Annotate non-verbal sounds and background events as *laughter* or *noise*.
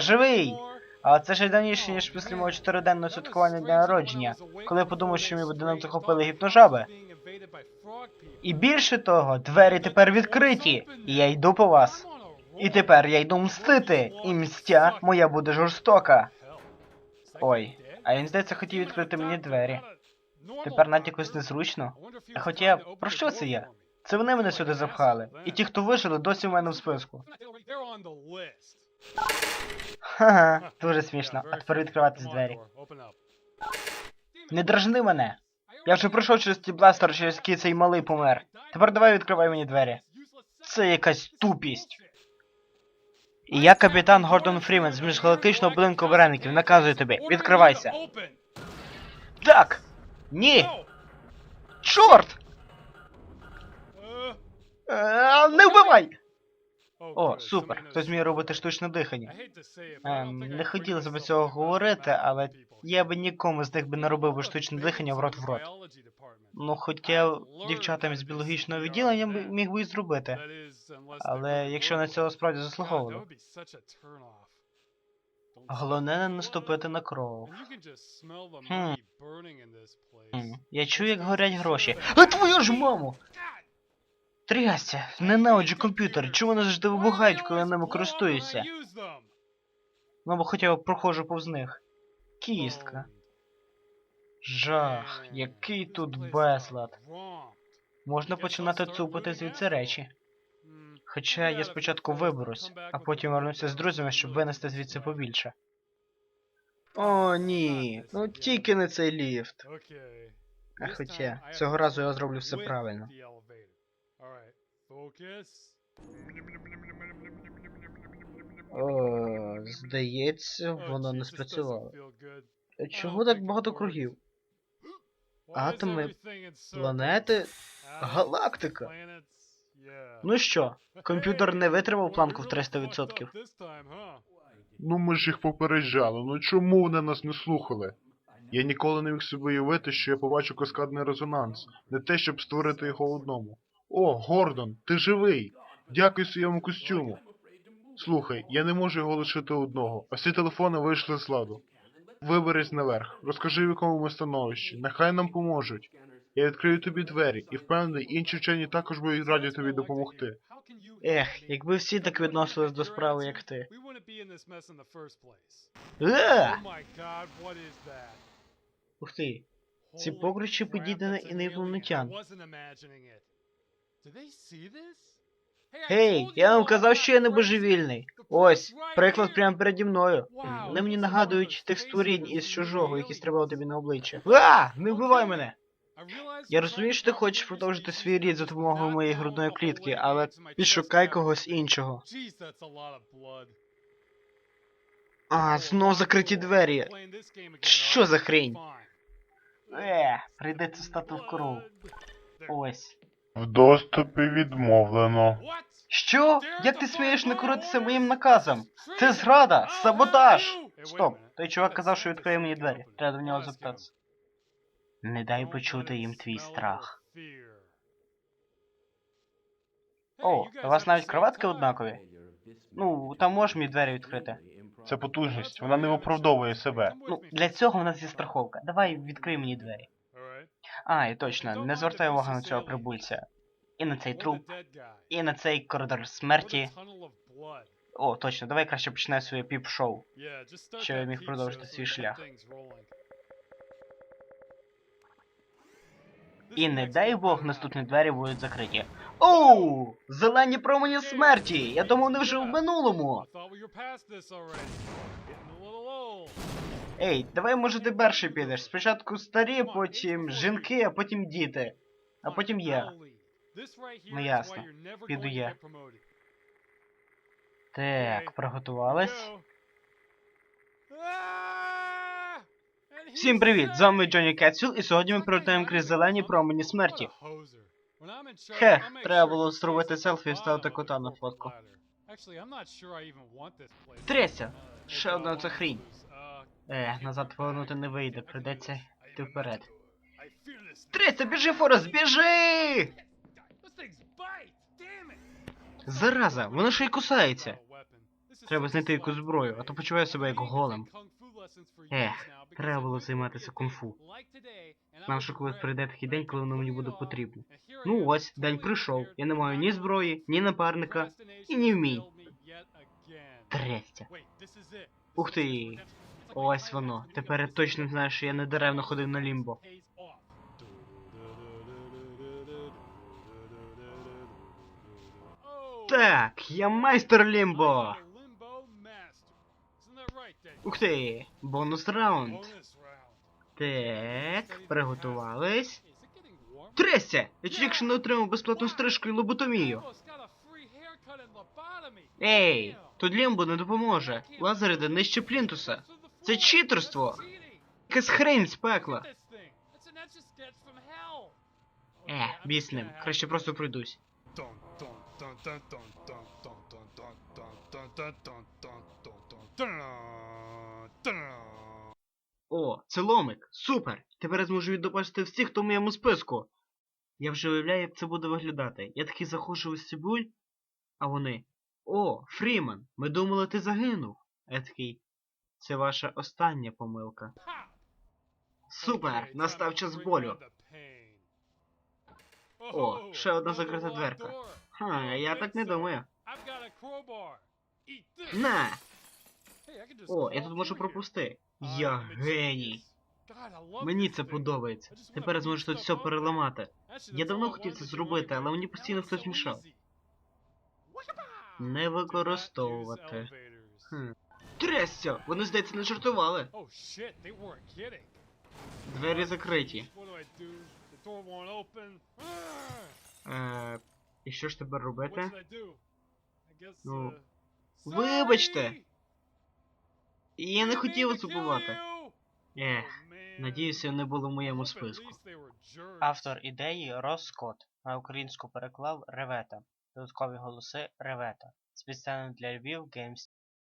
живий! Але це ще давніше, ніж після мого чотириденного святкування дня народження, коли я подумав, що мій будинок захопили гіпножаби. І більше того, двері тепер відкриті, і я йду по вас. І тепер я йду мстити, і мстя моя буде жорстока. Ой, а він, здається, хотів відкрити мені двері. Тепер навіть якось незручно. Хоча, про що це я? Це вони мене сюди запхали. І ті, хто вижили, досі в мене в списку. *laughs* Ха-ха, дуже смішно. А тепер відкриватись двері. Не дражни мене. Я вже пройшов через ті бластер, через які цей малий помер. Тепер давай відкривай мені двері. Це якась тупість. І я капітан Гордон Фрімен з міжгалактичного будинку вареників. Наказую тобі, відкривайся. Так! Ні! Чорт! Е, Не вбивай! О, супер. Хтось вміє робити штучне дихання. Ем, не хотілося б цього говорити, але я би нікому з них би не робив би штучне дихання в рот в рот. Ну, хоча дівчатам з біологічного відділення міг би і зробити. Але якщо на цього справді заслуговували. Головне не наступити на кров. Хм. Я чую, як горять гроші. А твою ж маму! Трясся, ненавиджу комп'ютери. Чому вони завжди вибухають, коли я ними користуюся? Ну, бо хоча б проходжу повз них. Кістка. Жах, який тут безлад. Можна починати цупити звідси речі. Хоча я спочатку виберусь, а потім вернуся з друзями, щоб винести звідси побільше. О, ні. Ну тільки не цей ліфт. А хоча, цього разу я зроблю все правильно. О, здається, воно не спрацювало. Е, Чого так багато кругів? Атоми, Планети, галактика. Ну що, комп'ютер не витримав планку в 300%. Ну ми ж їх попереджали, ну чому вони нас не слухали? Я ніколи не міг собі уявити, що я побачу каскадний резонанс, не те, щоб створити його одному. О, Гордон, ти живий! Дякую своєму костюму. Слухай, я не можу його лишити одного, а всі телефони вийшли з ладу. Виберись наверх, розкажи в якому ми становищі, нехай нам поможуть. Я відкрию тобі двері і впевнений, інші вчені також будуть раді тобі допомогти. Ех, якби всі так відносились до справи, як ти. Е! Ух ти. Ці погручі подібні і на інопланетян. Гей, я вам казав, що я не божевільний. Ось, приклад прямо переді мною. Вони мені нагадують тих створінь із чужого, які стрибали тобі на обличчя. *laughs* А! Не вбивай мене! Я розумію, що ти хочеш продовжити свій рід за допомогою моєї грудної клітки, але підшукай когось іншого. А, знов закриті двері. Що за хрень? Е, прийдеться стати в кров. Ось. В доступі відмовлено. Що? Як ти смієш не коритися моїм наказом? Це зрада, саботаж! Стоп, той чувак казав, що відкриє мені двері. Треба до нього запитатися. Не дай почути їм твій страх. О, у вас навіть кроватки однакові? Ну, там можеш мені двері відкрити. Це потужність, вона не виправдовує себе. Ну, для цього в нас є страховка. Давай відкрий мені двері. А, і точно, не звертай увагу на цього прибульця. І на цей труп, і на цей коридор смерті. О, точно, давай краще починай своє піп-шоу. Що я міг продовжити свій шлях. І не дай Бог наступні двері будуть закриті. Оу! Зелені промені смерті! Я думав, вони вже в минулому. Ей, давай може ти перший підеш. Спочатку старі, потім жінки, а потім діти. А потім я. Ну ясно. Піду я. Так, приготувались. Всім привіт! З вами Джонні Кетсвіл, і сьогодні ми прилетаємо крізь зелені промені смерті. Хех, треба було зробити селфі і ставити кота на фотку. Тряся! Ще одна ця хрінь. Е, назад повернути не вийде, придеться йти вперед. Трясся, біжи, Форест, біжи! Зараза, воно ще й кусається. Треба знайти якусь зброю, а то почуваю себе як голем. Ех, треба було займатися кунг-фу. Знав, що колись прийде такий день, коли воно мені буде потрібно. Ну ось, день прийшов. Я не маю ні зброї, ні напарника, і ні вмінь. Трестя. Ух ти. Ось воно. Тепер я точно знаю, що я не даремно ходив на лімбо. Так, я майстер лімбо. Ух ти, бонус раунд. Так, приготувались. Трестя! Я тільки що не отримав безплатну стрижку і лоботомію. Ей, тут лімбо не допоможе. Лазер нижче плінтуса. Це читерство. Якась хрень з пекла. Е, біс з ним. Краще просто пройдусь. О, це ломик. Супер! Тепер я зможу віддопасти всіх, хто в моєму списку. Я вже уявляю, як це буде виглядати. Я такий заходжу в Сибуль, а вони. О, Фріман, ми думали, ти загинув. А я такий. Це ваша остання помилка. Супер! Настав час болю. О, ще одна закрита дверка. Ха, я так не думаю. На! О, я тут можу пропусти. Я геній. Мені це подобається. Тепер я зможу тут все переламати. Я давно хотів це зробити, але мені постійно хтось мішав. Не використовувати. Хм. Трясся! Вони, здається, не жартували. Двері закриті. Е, і що ж тепер робити? Ну, вибачте. Я не хотів вас убивати. Ех, надіюся, вони були в моєму списку. Автор ідеї Рос Скотт. На українську переклав Ревета. Додаткові голоси Ревета. Спеціально для Львів Games